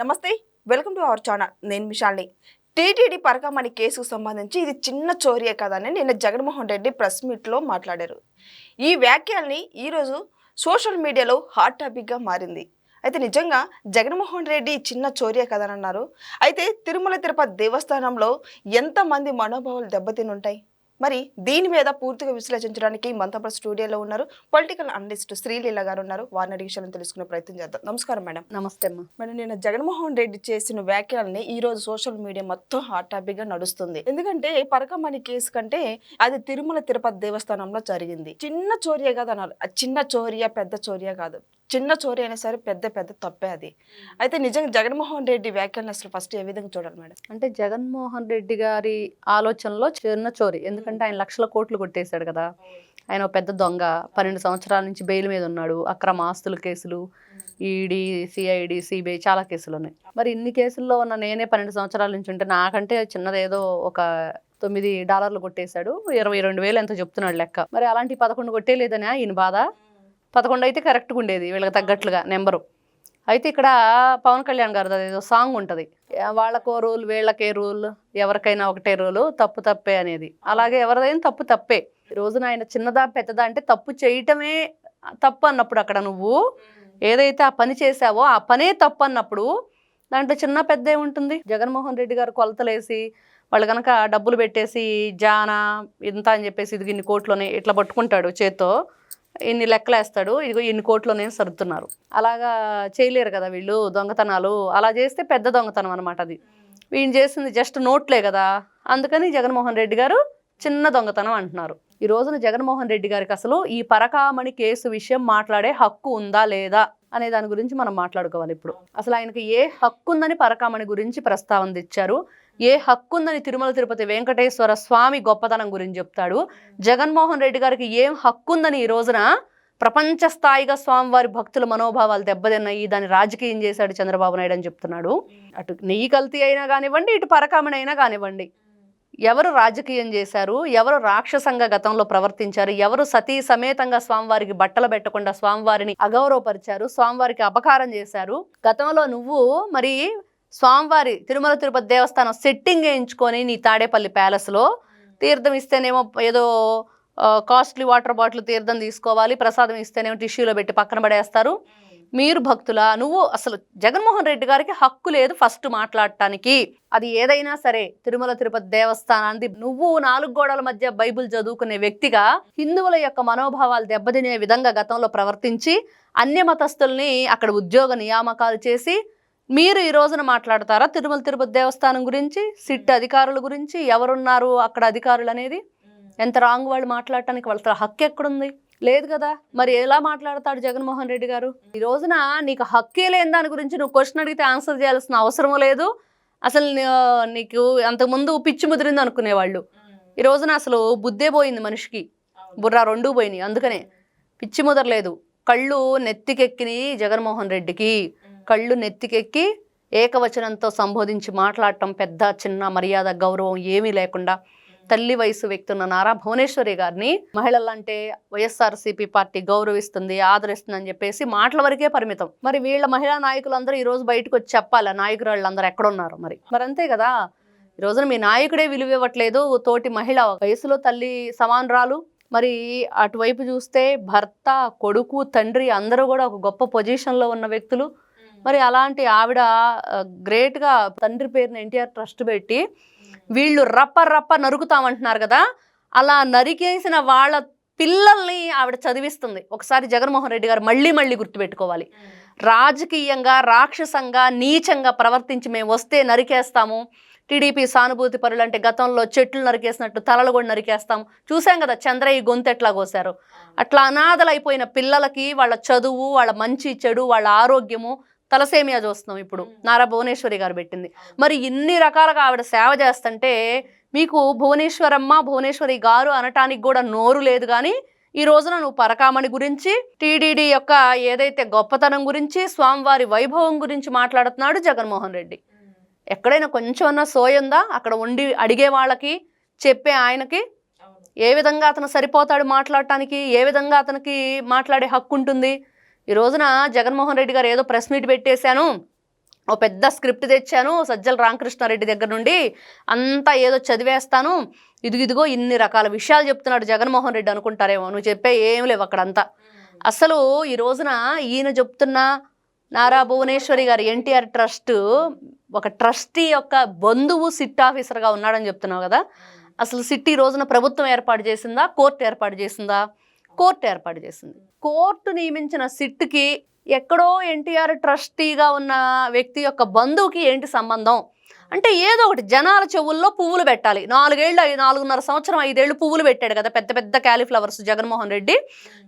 నమస్తే welcome to our channel. నేను మిషాల్ని. TTD Parakamani కేసుకు సంబంధించి ఇది చిన్న చోరియే కదని నిన్న జగన్మోహన్ రెడ్డి ప్రెస్ మీట్లో మాట్లాడారు. ఈ వ్యాఖ్యల్ని ఈరోజు సోషల్ మీడియాలో హాట్ టాపిక్గా మారింది. అయితే నిజంగా జగన్మోహన్ రెడ్డి చిన్న చోరియే కదనన్నారు. అయితే తిరుమల తిరుపతి దేవస్థానంలో ఎంతమంది మనోభావాలు దెబ్బతిని ఉంటాయి మరి దీని మీద పూర్తిగా విశ్లేషించడానికి మనతో స్టూడియోలో ఉన్నారు పొలిటికల్ అనలిస్ట్ శ్రీలీల గారు ఉన్నారు. వారిని అడిగి విషయాలను తెలుసుకునే ప్రయత్నం చేద్దాం. నమస్కారం మేడం. నమస్తే అమ్మా. మరి నేను జగన్మోహన్ రెడ్డి చేసిన వ్యాఖ్యలని ఈ రోజు సోషల్ మీడియా మొత్తం హాట్ టాపిక్గా నడుస్తుంది. ఎందుకంటే పరకమణి కేసు కంటే అది తిరుమల తిరుపతి దేవస్థానంలో జరిగింది. చిన్న చోరియా కాదు అన్నారు. చిన్న చోరియా పెద్ద చోరియా కాదు. చిన్న చోరీ అయినా సరే పెద్ద పెద్ద తప్పే అది. అయితే నిజంగా జగన్మోహన్ రెడ్డి వ్యాఖ్యలను అసలు ఫస్ట్ ఏ విధంగా చూడాలి మేడం? అంటే జగన్మోహన్ రెడ్డి గారి ఆలోచనలో చిన్న చోరీ. ఎందుకంటే ఆయన లక్షల కోట్లు కొట్టేశాడు కదా. ఆయన ఒక పెద్ద దొంగ. పన్నెండు సంవత్సరాల నుంచి బెయిల్ మీద ఉన్నాడు. అక్రమ ఆస్తుల కేసులు ఈడీ సిఐడి సిబిఐ చాలా కేసులు ఉన్నాయి. మరి ఇన్ని కేసుల్లో ఉన్న నేనే పన్నెండు సంవత్సరాల నుంచి ఉంటే నాకంటే చిన్నదేదో ఒక తొమ్మిది డాలర్లు కొట్టేశాడు. ఇరవై రెండు వేలు ఎంత చెప్తున్నాడు లెక్క. మరి అలాంటి పదకొండు కొట్టేలేదనా ఈయన బాధ? పదకొండు అయితే కరెక్ట్గా ఉండేది వీళ్ళకి తగ్గట్లుగా నెంబరు. అయితే ఇక్కడ పవన్ కళ్యాణ్ గారు అదేదో సాంగ్ ఉంటుంది. వాళ్ళకో రూల్ వీళ్ళకే రూల్ ఎవరికైనా ఒకటే రూలు తప్పు తప్పే అనేది. అలాగే ఎవరిదైనా తప్పు తప్పే. ఈ రోజున ఆయన చిన్నదా పెద్దదా అంటే తప్పు చేయటమే తప్పు అన్నప్పుడు అక్కడ నువ్వు ఏదైతే ఆ పని చేసావో ఆ పనే తప్పు అన్నప్పుడు దాంట్లో చిన్న పెద్ద ఏముంటుంది? జగన్మోహన్ రెడ్డి గారు కొలతలేసి వాళ్ళు కనుక డబ్బులు పెట్టేసి జానా ఇంత అని చెప్పేసి ఇది ఇన్ని కోట్లోనే ఇట్లా పట్టుకుంటాడు చేత్తో. ఇన్ని లెక్కలేస్తాడు ఇదిగో ఇన్ని కోట్లోనే సర్దుతున్నారు. అలాగా చేయలేరు కదా వీళ్ళు దొంగతనాలు. అలా చేస్తే పెద్ద దొంగతనం అనమాట అది. వీళ్ళు చేసింది జస్ట్ నోట్లే కదా. అందుకని జగన్మోహన్ రెడ్డి గారు చిన్న దొంగతనం అంటున్నారు. ఈ రోజున జగన్మోహన్ రెడ్డి గారికి అసలు ఈ పరకామణి కేసు విషయం మాట్లాడే హక్కు ఉందా లేదా అనే దాని గురించి మనం మాట్లాడుకోవాలి ఇప్పుడు. అసలు ఆయనకి ఏ హక్కు ఉందని పరకామణి గురించి ప్రస్తావన తెచ్చారు. ఏ హక్కుందని తిరుమల తిరుపతి వెంకటేశ్వర స్వామి గొప్పతనం గురించి చెప్తాడు. జగన్మోహన్ రెడ్డి గారికి ఏం హక్కు ఉందని ఈ రోజున ప్రపంచ స్థాయిగా స్వామివారి భక్తుల మనోభావాలు దెబ్బతిన్నాయి. దాన్ని రాజకీయం చేశాడు చంద్రబాబు నాయుడు అని చెప్తున్నాడు. అటు నెయ్యి కల్తీ అయినా కానివ్వండి ఇటు పరకామణి అయినా కానివ్వండి. ఎవరు రాజకీయం చేశారు? ఎవరు రాక్షసంగా గతంలో ప్రవర్తించారు? ఎవరు సతీ సమేతంగా స్వామివారికి బట్టలు పెట్టకుండా స్వామివారిని అగౌరవపరిచారు? స్వామివారికి అపకారం చేశారు? గతంలో నువ్వు మరి స్వామివారి తిరుమల తిరుపతి దేవస్థానం సెట్టింగ్ వేయించుకొని నీ తాడేపల్లి ప్యాలెస్లో తీర్థం ఇస్తేనేమో ఏదో కాస్ట్లీ వాటర్ బాటిల్ తీర్థం తీసుకోవాలి ప్రసాదం ఇస్తేనేమో టిష్యూలో పెట్టి పక్కన పడేస్తారు. మీరు భక్తుల నువ్వు అసలు జగన్మోహన్ రెడ్డి గారికి హక్కు లేదు ఫస్ట్ మాట్లాడటానికి. అది ఏదైనా సరే తిరుమల తిరుపతి దేవస్థానానికి నువ్వు నాలుగు గోడల మధ్య బైబిల్ చదువుకునే వ్యక్తిగా హిందువుల యొక్క మనోభావాలు దెబ్బతినే విధంగా గతంలో ప్రవర్తించి అన్య మతస్థుల్ని అక్కడ ఉద్యోగ నియామకాలు చేసి మీరు ఈ రోజున మాట్లాడతారా? తిరుమల తిరుపతి దేవస్థానం గురించి సిట్ అధికారుల గురించి ఎవరున్నారు అక్కడ అధికారులు అనేది? ఎంత రాంగ్ వాళ్ళు మాట్లాడటానికి వాళ్ళ హక్కు ఎక్కడుంది? లేదు కదా. మరి ఎలా మాట్లాడతాడు జగన్మోహన్ రెడ్డి గారు? ఈ రోజున నీకు హక్కే లేని దాని గురించి నువ్వు క్వశ్చన్ అడిగితే ఆన్సర్ చేయాల్సిన అవసరం లేదు. అసలు నీకు అంతకుముందు పిచ్చి ముదిరింది అనుకునేవాళ్ళు. ఈ రోజున అసలు బుద్ధే పోయింది మనిషికి. బుర్ర రెండూ పోయినాయి. అందుకనే పిచ్చి ముదరలేదు. కళ్ళు నెత్తికెక్కినాయి జగన్మోహన్ రెడ్డికి. కళ్ళు నెత్తికెక్కి ఏకవచనంతో సంబోధించి మాట్లాడటం పెద్ద చిన్న మర్యాద గౌరవం ఏమీ లేకుండా తల్లి వయసు వ్యక్తున్న నారా భువనేశ్వరి గారిని మహిళలంటే వైఎస్ఆర్సీపీ పార్టీ గౌరవిస్తుంది ఆదరిస్తుందని చెప్పేసి మాటల వరకే పరిమితం. మరి వీళ్ళ మహిళా నాయకులందరూ ఈ రోజు బయటకు వచ్చి చెప్పాలి? నాయకురాళ్ళందరూ ఎక్కడున్నారు మరి? మరి అంతే కదా? ఈ రోజున మీ నాయకుడే విలువ ఇవ్వట్లేదు. తోటి మహిళ వయసులో తల్లి సమానరాలు మరి అటువైపు చూస్తే భర్త కొడుకు తండ్రి అందరూ కూడా ఒక గొప్ప పొజిషన్లో ఉన్న వ్యక్తులు. మరి అలాంటి ఆవిడ గ్రేట్గా తండ్రి పేరున ఎన్టీఆర్ ట్రస్ట్ పెట్టి వీళ్ళు రప్ప రప్ప నరుకుతామంటున్నారు కదా అలా నరికేసిన వాళ్ళ పిల్లల్ని ఆవిడ చదివిస్తుంది. ఒకసారి జగన్మోహన్ రెడ్డి గారు మళ్ళీ మళ్ళీ గుర్తుపెట్టుకోవాలి. రాజకీయంగా రాక్షసంగా నీచంగా ప్రవర్తించి మేము వస్తే నరికేస్తాము. టీడీపీ సానుభూతి పరులు అంటే గతంలో చెట్లు నరికేసినట్టు తలలు కూడా నరికేస్తాం. చూసాం కదా చంద్రయ్య గొంతు ఎట్లా కోసారు అట్లా అనాథలైపోయిన పిల్లలకి వాళ్ళ చదువు వాళ్ళ మంచి చెడు వాళ్ళ ఆరోగ్యము తలసేమియా చూస్తున్నాం ఇప్పుడు. నారా భువనేశ్వరి గారు పెట్టింది. మరి ఇన్ని రకాలుగా ఆవిడ సేవ చేస్తుంటే మీకు భువనేశ్వరమ్మ భువనేశ్వరి గారు అనటానికి కూడా నోరు లేదు కానీ ఈ రోజున నువ్వు పరకామణి గురించి టీడీడీ యొక్క ఏదైతే గొప్పతనం గురించి స్వామివారి వైభవం గురించి మాట్లాడుతున్నాడు జగన్మోహన్ రెడ్డి. ఎక్కడైనా కొంచెం అన్నా సోయుందా అక్కడ ఉండి అడిగే వాళ్ళకి చెప్పే ఆయనకి? ఏ విధంగా అతను సరిపోతాడు మాట్లాడటానికి? ఏ విధంగా అతనికి మాట్లాడే హక్కు ఉంటుంది? ఈ రోజున జగన్మోహన్ రెడ్డి గారు ఏదో ప్రెస్ మీట్ పెట్టేశాను. ఓ పెద్ద స్క్రిప్ట్ తెచ్చాను సజ్జల రామకృష్ణారెడ్డి దగ్గర నుండి. అంతా ఏదో చదివేస్తాను. ఇదిగో ఇదిగో ఇన్ని రకాల విషయాలు చెప్తున్నాడు జగన్మోహన్ రెడ్డి అనుకుంటారేమో. నువ్వు చెప్పే ఏం లేవు అక్కడంతా. అసలు ఈ రోజున ఈయన చెప్తున్న నారా భువనేశ్వరి గారు ఎన్టీఆర్ ట్రస్ట్ ఒక ట్రస్టీ యొక్క బంధువు సిట్ ఆఫీసర్గా ఉన్నాడని చెప్తున్నావు కదా. అసలు సిట్ ఈ రోజున ప్రభుత్వం ఏర్పాటు చేసిందా? కోర్టు ఏర్పాటు చేసిందా? కోర్టు ఏర్పాటు చేసింది. కోర్టు నియమించిన సిట్కి ఎక్కడో ఎన్టీఆర్ ట్రస్టీగా ఉన్న వ్యక్తి యొక్క బంధువుకి ఏంటి సంబంధం? అంటే ఏదో ఒకటి జనాల చెవుల్లో పువ్వులు పెట్టాలి. నాలుగేళ్ళు ఐదు నాలుగున్నర సంవత్సరం ఐదేళ్ళు పువ్వులు పెట్టాడు కదా పెద్ద పెద్ద క్యాలీఫ్లవర్స్ జగన్మోహన్ రెడ్డి.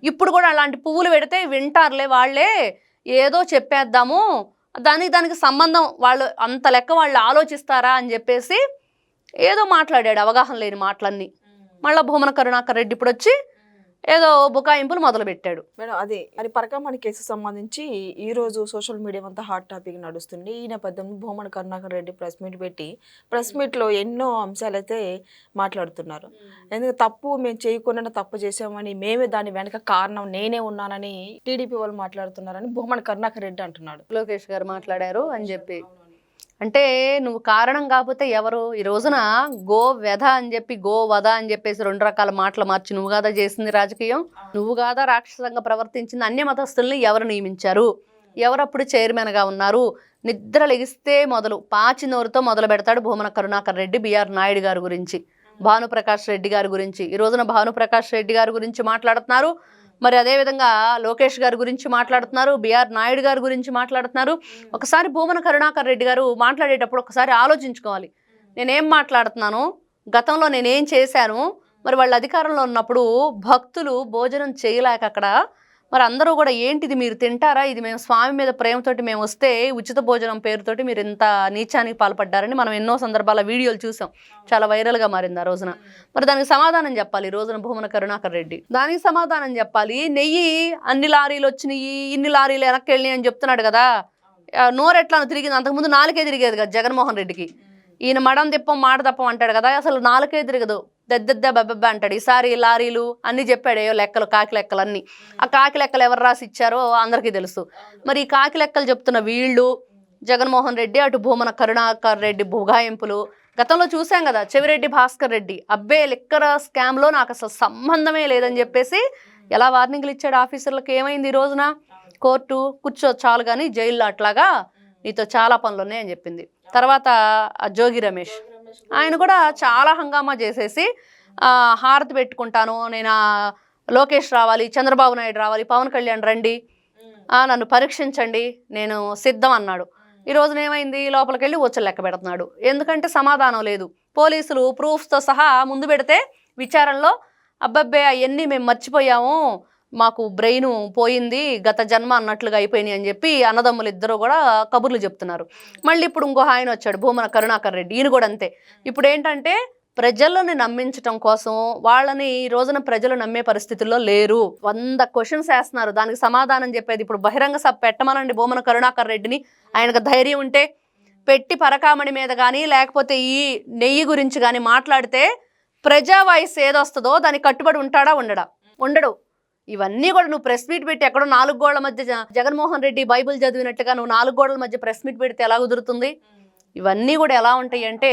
ఇప్పుడు కూడా అలాంటి పువ్వులు పెడితే వింటారులే వాళ్ళే. ఏదో చెప్పేద్దాము. దానికి దానికి సంబంధం. వాళ్ళు అంత లెక్క వాళ్ళు ఆలోచిస్తారా అని చెప్పేసి ఏదో మాట్లాడాడు. అవగాహన లేని మాటలన్నీ. మళ్ళీ భూమన కరుణాకర్ రెడ్డి ఇప్పుడు వచ్చి ఏదో బుకాయింపులు మొదలు పెట్టాడు మేడం అదే. మరి పరకామణి కేసు సంబంధించి ఈ రోజు సోషల్ మీడియా అంతా హాట్ టాపిక్ నడుస్తుంది. ఈ నేపథ్యంలో భూమన కరుణాకర్ రెడ్డి ప్రెస్ మీట్ పెట్టి ప్రెస్ మీట్లో ఎన్నో అంశాలు అయితే మాట్లాడుతున్నారు ఎందుకంటే తప్పు మేము చేయకుండా తప్పు చేసామని మేమే దాని వెనక కారణం నేనే ఉన్నానని టీడీపీ వాళ్ళు మాట్లాడుతున్నారని భూమన కరుణాకర్ రెడ్డి అంటున్నాడు. లోకేష్ గారు మాట్లాడారు అని చెప్పి. అంటే నువ్వు కారణం కాకపోతే ఎవరు? ఈ రోజున గో వ్యధ అని చెప్పి గో వధ అని చెప్పేసి రెండు రకాల మాటలు మార్చి నువ్వు కాదా చేసింది రాజకీయం? నువ్వు కాదా రాక్షసంగా ప్రవర్తించింది? అన్య మతస్థుల్ని ఎవరు నియమించారు? ఎవరప్పుడు చైర్మన్గా ఉన్నారు? నిద్ర లెగిస్తే మొదలు పాచి నోరుతో మొదలు పెడతాడు భూమన కరుణాకర్ రెడ్డి బిఆర్ నాయుడు గారి గురించి. భానుప్రకాష్ రెడ్డి గారి గురించి. ఈ రోజున భానుప్రకాష్ రెడ్డి గారి గురించి మాట్లాడుతున్నారు. మరి అదేవిధంగా లోకేష్ గారి గురించి మాట్లాడుతున్నారు బిఆర్ నాయుడు గారి గురించి మాట్లాడుతున్నారు. ఒకసారి భూమన కరుణాకర్ రెడ్డి గారు మాట్లాడేటప్పుడు ఒకసారి ఆలోచించుకోవాలి. నేనేం మాట్లాడుతున్నాను? గతంలో నేనేం చేశాను? మరి వాళ్ళ అధికారంలో ఉన్నప్పుడు భక్తులు భోజనం చేయలేక అక్కడ మరి అందరూ కూడా ఏంటిది మీరు తింటారా? ఇది మేము స్వామి మీద ప్రేమతోటి మేము వస్తే ఉచిత భోజనం పేరుతోటి మీరు ఇంత నీచానికి పాల్పడ్డారని మనం ఎన్నో సందర్భాల వీడియోలు చూసాం. చాలా వైరల్గా మారింది ఆ రోజున. మరి దానికి సమాధానం చెప్పాలి. ఈ రోజున భూమన కరుణాకర్ రెడ్డి దానికి సమాధానం చెప్పాలి. నెయ్యి అన్ని లారీలు వచ్చినాయి ఇన్ని లారీలు వెనక్కి వెళ్ళినాయి అని చెప్తున్నాడు కదా. నోరెట్లా తిరిగింది? అంతకుముందు నాలుకే తిరిగేది కదా జగన్మోహన్ రెడ్డికి. ఈయన మడం తిప్పం మాట తప్పం అంటాడు కదా. అసలు నాలుకే తిరగదు. దద్దద్ద బబ్బ అంటాడు. ఈసారి లారీలు అన్ని చెప్పాడు. ఏయో లెక్కలు కాకి లెక్కలు అన్ని ఆ కాకి లెక్కలు ఎవరు రాసి ఇచ్చారో అందరికీ తెలుసు. మరి ఈ కాకి లెక్కలు చెప్తున్న వీళ్ళు జగన్మోహన్ రెడ్డి అటు భూమన కరుణాకర్ రెడ్డి బుగాయింపులు గతంలో చూసాం కదా చెవిరెడ్డి భాస్కర్ రెడ్డి. అబ్బే లిక్కర స్కామ్లో నాకు అసలు సంబంధమే లేదని చెప్పేసి ఎలా వార్నింగ్లు ఇచ్చాడు ఆఫీసర్లకు? ఏమైంది ఈ రోజున? కోర్టు కూర్చో చాలు కానీ జైల్లో అట్లాగా నీతో చాలా పనులు ఉన్నాయని చెప్పింది. తర్వాత ఆ జోగి రమేష్. ఆయన కూడా చాలా హంగామా చేసేసి హారతి పెట్టుకుంటాను. నేను లోకేష్ రావాలి చంద్రబాబు నాయుడు రావాలి పవన్ కళ్యాణ్ రండి నన్ను పరీక్షించండి నేను సిద్ధం అన్నాడు. ఈ రోజున ఏమైంది? లోపలికి వెళ్ళి వచ్చి లెక్క పెడుతున్నాడు. ఎందుకంటే సమాధానం లేదు. పోలీసులు ప్రూఫ్స్తో సహా ముందు పెడితే విచారణలో అబ్బబ్బే అవన్నీ మేము మర్చిపోయాము మాకు బ్రెయిన్ పోయింది గత జన్మ అన్నట్లుగా అయిపోయినాయి అని చెప్పి అన్నదమ్ములు ఇద్దరు కూడా కబుర్లు చెప్తున్నారు. మళ్ళీ ఇప్పుడు ఇంకో ఆయన వచ్చాడు భూమన కరుణాకర్ రెడ్డి ఈయన కూడా అంతే. ఇప్పుడు ఏంటంటే ప్రజలను నమ్మించటం కోసం వాళ్ళని ఈ రోజున ప్రజలు నమ్మే పరిస్థితుల్లో లేరు. వంద క్వశ్చన్స్ వేస్తున్నారు. దానికి సమాధానం చెప్పేది ఇప్పుడు బహిరంగ సభ పెట్టమనండి భూమన కరుణాకర్ రెడ్డిని. ఆయనకు ధైర్యం ఉంటే పెట్టి పరకామణి మీద కానీ లేకపోతే ఈ నెయ్యి గురించి కానీ మాట్లాడితే ప్రజా వాయిస్ ఏదొస్తుందో దానికి కట్టుబడి ఉంటాడా ఉండడా? ఉండడు. ఇవన్నీ కూడా నువ్వు ప్రెస్ మీట్ పెట్టి ఎక్కడో నాలుగు గోడల మధ్య జగన్మోహన్ రెడ్డి బైబిల్ చదివినట్టుగా నువ్వు నాలుగు గోడల మధ్య ప్రెస్ మీట్ పెడితే ఎలా కుదురుతుంది? ఇవన్నీ కూడా ఎలా ఉంటాయి అంటే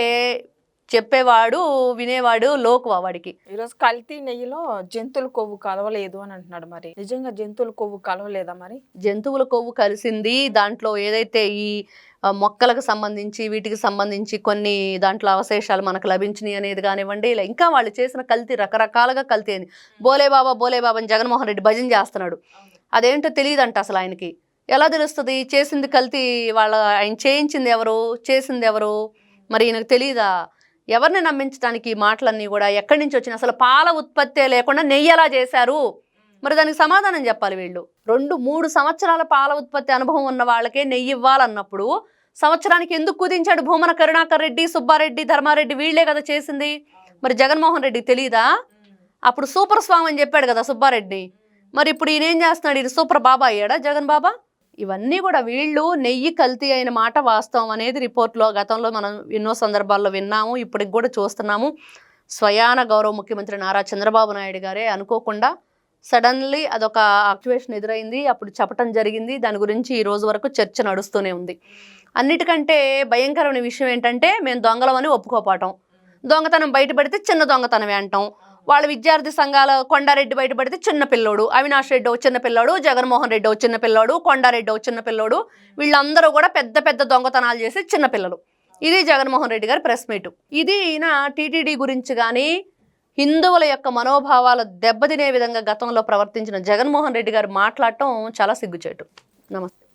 చెప్పేవాడు వినేవాడు లోకువా వాడికి? ఈరోజు కల్తీ నెయ్యిలో జంతువుల కొవ్వు కలవలేదు అని అంటున్నాడు మరి. నిజంగా జంతువుల కొవ్వు కలవలేదా మరి? జంతువుల కొవ్వు కలిసింది. దాంట్లో ఏదైతే ఈ మొక్కలకు సంబంధించి వీటికి సంబంధించి కొన్ని దాంట్లో అవశేషాలు మనకు లభించినాయి అనేది కానివ్వండి ఇలా ఇంకా వాళ్ళు చేసిన కల్తీ రకరకాలుగా కల్తీ అని బోలే బాబా బోలే బాబా అని జగన్మోహన్ రెడ్డి భజన చేస్తున్నాడు. అదేంటో తెలియదంట అసలు ఆయనకి. ఎలా తెలుస్తుంది? చేసింది కల్తీ వాళ్ళ ఆయన చేయించింది ఎవరు? చేసింది ఎవరు? మరి ఈయనకు తెలియదా ఎవరిని నమ్మించడానికి ఈ మాటలన్నీ కూడా ఎక్కడి నుంచి వచ్చినాయి అసలు పాల ఉత్పత్తే లేకుండా నెయ్యి ఎలా చేశారు? మరి దానికి సమాధానం చెప్పాలి వీళ్ళు. రెండు మూడు సంవత్సరాల పాల ఉత్పత్తి అనుభవం ఉన్న వాళ్ళకే నెయ్యి ఇవ్వాలన్నప్పుడు సంవత్సరానికి ఎందుకు కుదించాడు భూమన కరుణాకర్ రెడ్డి సుబ్బారెడ్డి ధర్మారెడ్డి వీళ్ళే కదా చేసింది? మరి జగన్మోహన్ రెడ్డి తెలియదా అప్పుడు సూపర్ స్వామి అని చెప్పాడు కదా సుబ్బారెడ్డి మరి ఇప్పుడు ఈయన ఏం చేస్తున్నాడు? ఈయన సూపర్ బాబా అయ్యాడా జగన్ బాబా? ఇవన్నీ కూడా వీళ్ళు నెయ్యి కల్తీ అయిన మాట వాస్తవం అనేది రిపోర్ట్లో గతంలో మనం ఎన్నో సందర్భాల్లో విన్నాము ఇప్పటికి కూడా చూస్తున్నాము. స్వయాన గౌరవ ముఖ్యమంత్రి నారా చంద్రబాబు నాయుడు గారే అనుకోకుండా సడన్లీ అదొక యాక్టివేషన్ ఎదురైంది అప్పుడు చెప్పటం జరిగింది. దాని గురించి ఈ రోజు వరకు చర్చ నడుస్తూనే ఉంది. అన్నిటికంటే భయంకరమైన విషయం ఏంటంటే మేము దొంగలమని ఒప్పుకోపోవటం దొంగతనం బయటపడితే చిన్న దొంగతనమే అంటాం. వాళ్ళ విద్యార్థి సంఘాల కొండారెడ్డి బయటపడితే చిన్న పిల్లోడు అవినాష్ రెడ్డి ఓ చిన్న పిల్లోడు జగన్మోహన్ రెడ్డి ఓ చిన్న పిల్లోడు కొండారెడ్డి ఓ చిన్న పిల్లోడు వీళ్ళందరూ కూడా పెద్ద పెద్ద దొంగతనాలు చేసి చిన్న పిల్లలు. ఇది జగన్మోహన్ రెడ్డి గారి ప్రెస్ మీటు. ఇది ఈయన టీటీడీ గురించి కానీ హిందువుల యొక్క మనోభావాలు దెబ్బతినే విధంగా గతంలో ప్రవర్తించిన జగన్మోహన్ రెడ్డి గారు మాట్లాడటం చాలా సిగ్గుచేటు. నమస్తే.